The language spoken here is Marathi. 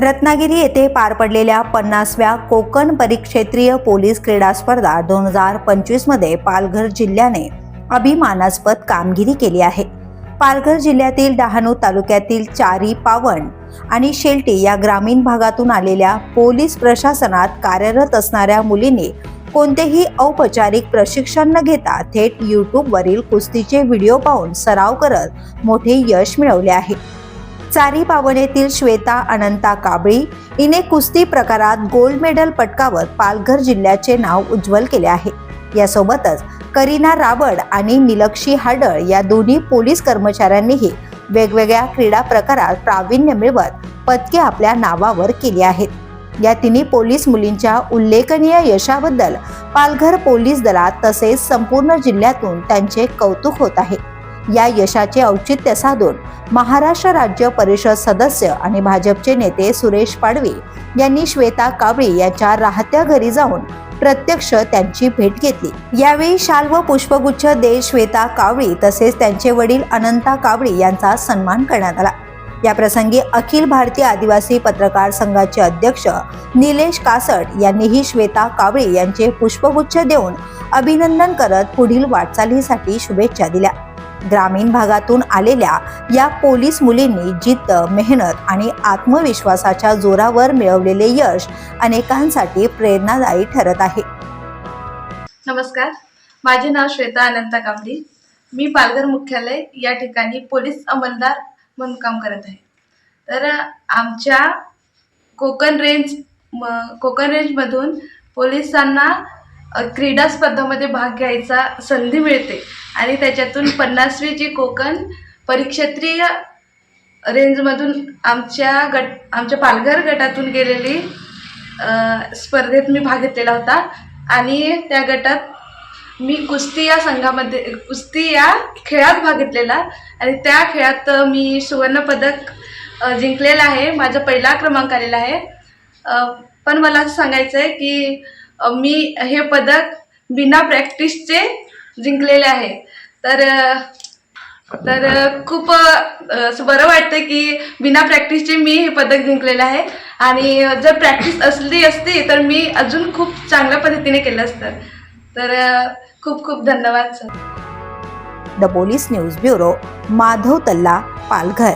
रत्नागिरी येथे पार पडलेल्या पन्नासव्या कोकण परिक्षेत्रीय पोलीस क्रीडा स्पर्धा दोन हजार पंचवीसमध्ये पालघर जिल्ह्याने अभिमानास्पद कामगिरी केली आहे. पालघर जिल्ह्यातील डहाणू तालुक्यातील चारी पावण आणि शेल्टी या ग्रामीण भागातून आलेल्या पोलीस प्रशासनात कार्यरत असणाऱ्या मुलींनी कोणतेही औपचारिक प्रशिक्षण न घेता थेट यूट्यूबवरील कुस्तीचे व्हिडिओ पाहून सराव करत मोठे यश मिळवले आहे. चारी पावनेतील श्वेता अनंता काबळी हिने कुस्ती प्रकारात गोल्ड मेडल पटकावत पालघर जिल्ह्याचे नाव उज्ज्वल केले आहे. यासोबतच करीना रावड आणि निलक्षी हाडळ या दोन्ही पोलीस कर्मचाऱ्यांनीही वेगवेगळ्या क्रीडा प्रकारात प्रावीण्य मिळवत पदके आपल्या नावावर केली आहेत. या तिन्ही पोलीस मुलींच्या उल्लेखनीय यशाबद्दल पालघर पोलीस दलात तसेच संपूर्ण जिल्ह्यातून त्यांचे कौतुक होत आहे. या यशाचे औचित्य साधून महाराष्ट्र राज्य परिषद सदस्य आणि भाजपचे नेते सुरेश पाडवी यांनी श्वेता कावळी यांच्या राहत्या घरी जाऊन प्रत्यक्ष त्यांची भेट घेतली. यावेळी शाल व पुष्पगुच्छ देश श्वेता कावळी तसेच त्यांचे वडील अनंता कावळी यांचा सन्मान करण्यात आला. या प्रसंगी अखिल भारतीय आदिवासी पत्रकार संघाचे अध्यक्ष निलेश कासट यांनीही श्वेता कावळी यांचे पुष्पगुच्छ देऊन अभिनंदन करत पुढील वाटचालीसाठी शुभेच्छा दिल्या. ग्रामीण भागातून आलेल्या या पोलीस मुलींनी जिद्द मेहनत आणि आत्मविश्वासाच्या जोरावर मिळवलेले यश अनेकांसाठी प्रेरणादायी ठरत आहे. नमस्कार. माझे नाव श्वेता अनंता कांबडी मी पालघर मुख्यालय या ठिकाणी पोलीस अंमलदार म्हणून काम करत आहे. तर आमच्या कोकण रेंज म- कोकण रेंजमधून पोलिसांना क्रीडा स्पर्धामध्ये भाग घ्यायचा संधी मिळते. आणि त्याच्यातून पन्नासवी जी कोकण परिक्षेत्रीय रेंजमधून आमच्या गट आमच्या पालघर गटातून गेलेली स्पर्धेत मी भाग घेतलेला होता. आणि त्या गटात मी कुस्ती या संघामध्ये कुस्ती या खेळात भाग घेतलेला. आणि त्या खेळात मी सुवर्णपदक जिंकलेलं आहे. माझा पहिला क्रमांक आलेला आहे. पण मला असं सांगायचं आहे की मी हे पदक बिना प्रॅक्टिसचे जिंकलेले आहे. तर तर खूप असं बरं वाटतं की बिना प्रॅक्टिसचे मी हे पदक जिंकलेलं आहे. आणि जर प्रॅक्टिस असली असती तर मी अजून खूप चांगल्या पद्धतीने केलं असतं. तर खूप खूप धन्यवाद sir. The police news bureau Madhav Talla Palghar.